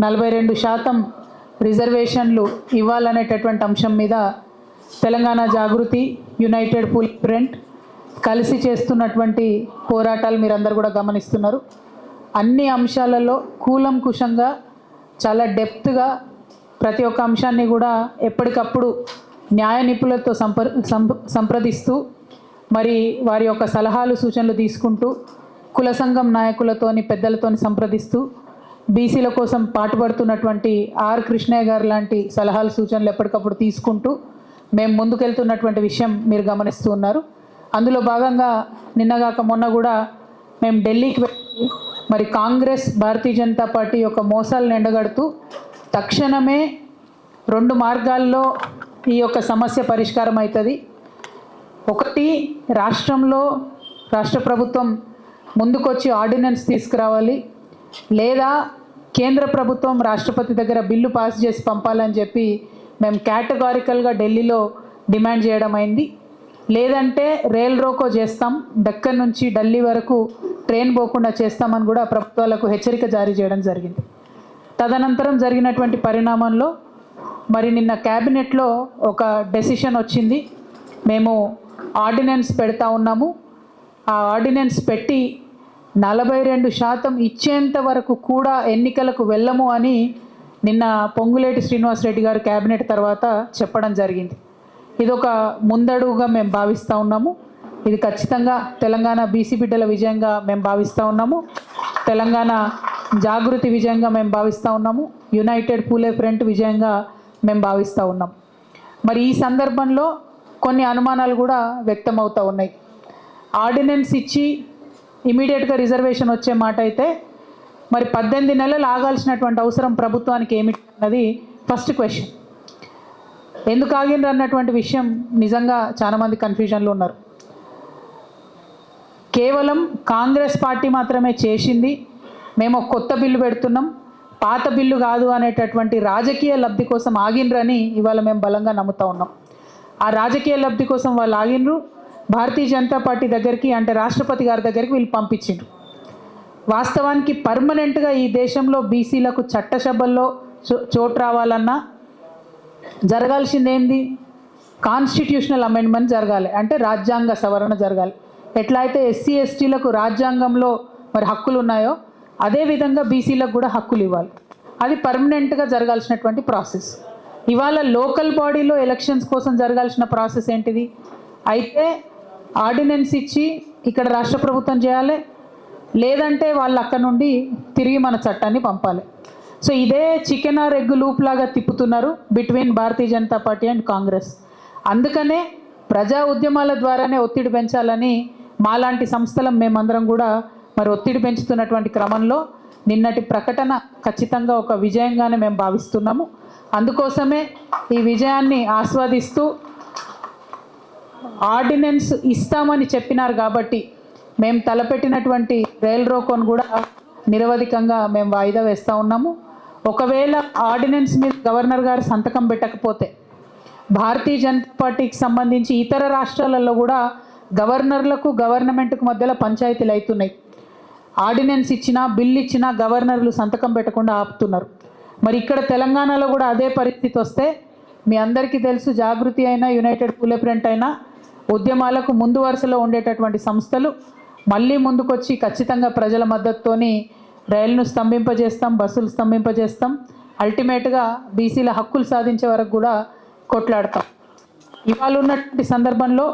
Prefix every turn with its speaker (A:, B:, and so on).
A: నలభై రెండు శాతం రిజర్వేషన్లు ఇవ్వాలనేటటువంటి అంశం మీద తెలంగాణ జాగృతి యునైటెడ్ ఫుల్ ప్రింట్ కలిసి చేస్తున్నటువంటి పోరాటాలు మీరందరూ కూడా గమనిస్తున్నారు. అన్ని అంశాలలో కూలంకుషంగా చాలా డెప్త్గా ప్రతి ఒక్క అంశాన్ని కూడా ఎప్పటికప్పుడు న్యాయ నిపుణులతో సంప్ర సంప- సంప్రదిస్తూ మరి వారి యొక్క సలహాలు సూచనలు తీసుకుంటూ కుల సంఘం నాయకులతోని పెద్దలతోని సంప్రదిస్తూ బీసీల కోసం పాటుపడుతున్నటువంటి ఆర్ కృష్ణయ్య గారు లాంటి సలహాలు సూచనలు ఎప్పటికప్పుడు తీసుకుంటూ మేము ముందుకెళ్తున్నటువంటి విషయం మీరు గమనిస్తూ ఉన్నారు. అందులో భాగంగా నిన్నగాక మొన్న కూడా మేము ఢిల్లీకి వెళ్ళి మరి కాంగ్రెస్ భారతీయ జనతా పార్టీ యొక్క మోసాలను ఎండగడుతూ తక్షణమే రెండు మార్గాల్లో ఈ యొక్క సమస్య పరిష్కారం అవుతుంది ఒకటి రాష్ట్రంలో రాష్ట్ర ప్రభుత్వం ముందుకొచ్చి ఆర్డినెన్స్ తీసుకురావాలి. లేదా కేంద్ర ప్రభుత్వం రాష్ట్రపతి దగ్గర బిల్లు పాస్ చేసి పంపాలని చెప్పి మేము కేటగారికల్గా ఢిల్లీలో డిమాండ్ చేయడం అయింది. లేదంటే రైల్ రోకో చేస్తాం దక్కన్ నుంచి ఢిల్లీ వరకు ట్రైన్ పోకుండా చేస్తామని కూడా ప్రభుత్వాలకు హెచ్చరిక జారీ చేయడం జరిగింది. తదనంతరం జరిగినటువంటి పరిణామంలో మరి నిన్న క్యాబినెట్లో ఒక డెసిషన్ వచ్చింది. మేము ఆర్డినెన్స్ పెడతా ఉన్నాము. ఆ ఆర్డినెన్స్ పెట్టి నలభై రెండు శాతం ఇచ్చేంత వరకు కూడా ఎన్నికలకు వెళ్ళము అని నిన్న పొంగులేటి శ్రీనివాసరెడ్డి గారు క్యాబినెట్ తర్వాత చెప్పడం జరిగింది. ఇది ఒక ముందడుగుగా మేము భావిస్తూ ఉన్నాము. ఇది ఖచ్చితంగా తెలంగాణ బీసీ బిడ్డల విజయంగా మేము భావిస్తూ ఉన్నాము. తెలంగాణ జాగృతి విజయంగా మేము భావిస్తూ ఉన్నాము. యునైటెడ్ పూలే ఫ్రంట్ విజయంగా మేము భావిస్తూ ఉన్నాం. మరి ఈ సందర్భంలో కొన్ని అనుమానాలు కూడా వ్యక్తమవుతూ ఉన్నాయి. ఆర్డినెన్స్ ఇచ్చి ఇమీడియట్గా రిజర్వేషన్ వచ్చే మాట అయితే మరి పద్దెనిమిది నెలలు ఆగాల్సినటువంటి అవసరం ప్రభుత్వానికి ఏమిటి అన్నది ఫస్ట్ క్వశ్చన్. ఎందుకు ఆగిండ్రు అన్నటువంటి విషయం నిజంగా చాలామంది కన్ఫ్యూజన్లో ఉన్నారు. కేవలం కాంగ్రెస్ పార్టీ మాత్రమే చేసింది మేము కొత్త బిల్లు పెడుతున్నాం పాత బిల్లు కాదు అనేటటువంటి రాజకీయ లబ్ధి కోసం ఆగిండ్రని ఇవాళ మేము బలంగా నమ్ముతా ఉన్నాం. ఆ రాజకీయ లబ్ధి కోసం వాళ్ళు ఆగిండ్రు భారతీయ జనతా పార్టీ దగ్గరికి అంటే రాష్ట్రపతి గారి దగ్గరికి వీళ్ళు పంపించిండ్రు. వాస్తవానికి పర్మనెంట్గా ఈ దేశంలో బీసీలకు చట్టసభల్లో చో- చోటు రావాలన్నా జరగాల్సింది ఏంది కాన్స్టిట్యూషనల్ అమెండ్మెంట్ జరగాలి. అంటే రాజ్యాంగ సవరణ జరగాలి. ఎట్లా అయితే ఎస్సీ ఎస్టీలకు రాజ్యాంగంలో మరి హక్కులు ఉన్నాయో అదేవిధంగా బీసీలకు కూడా హక్కులు ఇవ్వాలి. అది పర్మనెంట్గా జరగాల్సినటువంటి ప్రాసెస్. ఇవాళ లోకల్ బాడీలో ఎలక్షన్స్ కోసం జరగాల్సిన ప్రాసెస్ ఏంటిది? అయితే ఆర్డినెన్స్ ఇచ్చి ఇక్కడ రాష్ట్ర ప్రభుత్వం చేయాలి. లేదంటే వాళ్ళు అక్కడ నుండి తిరిగి మన చట్టాన్ని పంపాలి. సో ఇదే చికెన్ ఆర్ ఎగ్ లూప్ లాగా తిప్పుతున్నారు between Bharatiya Janata party and Congress. అందుకనే ప్రజా ఉద్యమాల ద్వారానే ఒత్తిడి పెంచాలని మాలాంటి సంస్థలం మేమందరం కూడా మరి ఒత్తిడి పెంచుతున్నటువంటి క్రమంలో నిన్నటి ప్రకటన ఖచ్చితంగా ఒక విజయంగానే మేము భావిస్తున్నాము. అందుకోసమే ఈ విజయాన్ని ఆస్వాదిస్తూ ఆర్డినెన్స్ ఇస్తామని చెప్పినారు కాబట్టి మేము తలపెట్టినటువంటి రైల్ రోకోను కూడా నిరవధికంగా మేము వాయిదా వేస్తూ ఉన్నాము. ఒకవేళ ఆర్డినెన్స్ మీద గవర్నర్ గారు సంతకం పెట్టకపోతే భారతీయ జనతా పార్టీకి సంబంధించి ఇతర రాష్ట్రాలలో కూడా గవర్నర్లకు గవర్నమెంట్కు మధ్యలో పంచాయతీలు అవుతున్నాయి. ఆర్డినెన్స్ ఇచ్చినా బిల్ ఇచ్చినా గవర్నర్లు సంతకం పెట్టకుండా ఆపుతున్నారు. మరి ఇక్కడ తెలంగాణలో కూడా అదే పరిస్థితి వస్తే మీ అందరికీ తెలుసు జాగృతి అయినా యునైటెడ్ పూలే అయినా ఉద్యమాలకు ముందు వరుసలో ఉండేటటువంటి సంస్థలు మళ్ళీ ముందుకొచ్చి ఖచ్చితంగా ప్రజల మద్దతుతోని రైలును స్తంభింపజేస్తాం బస్సులు స్తంభింపజేస్తాం. అల్టిమేట్గా బీసీల హక్కులు సాధించే వరకు కూడా కొట్లాడతాం. ఇవాళ ఉన్నటువంటి సందర్భంలో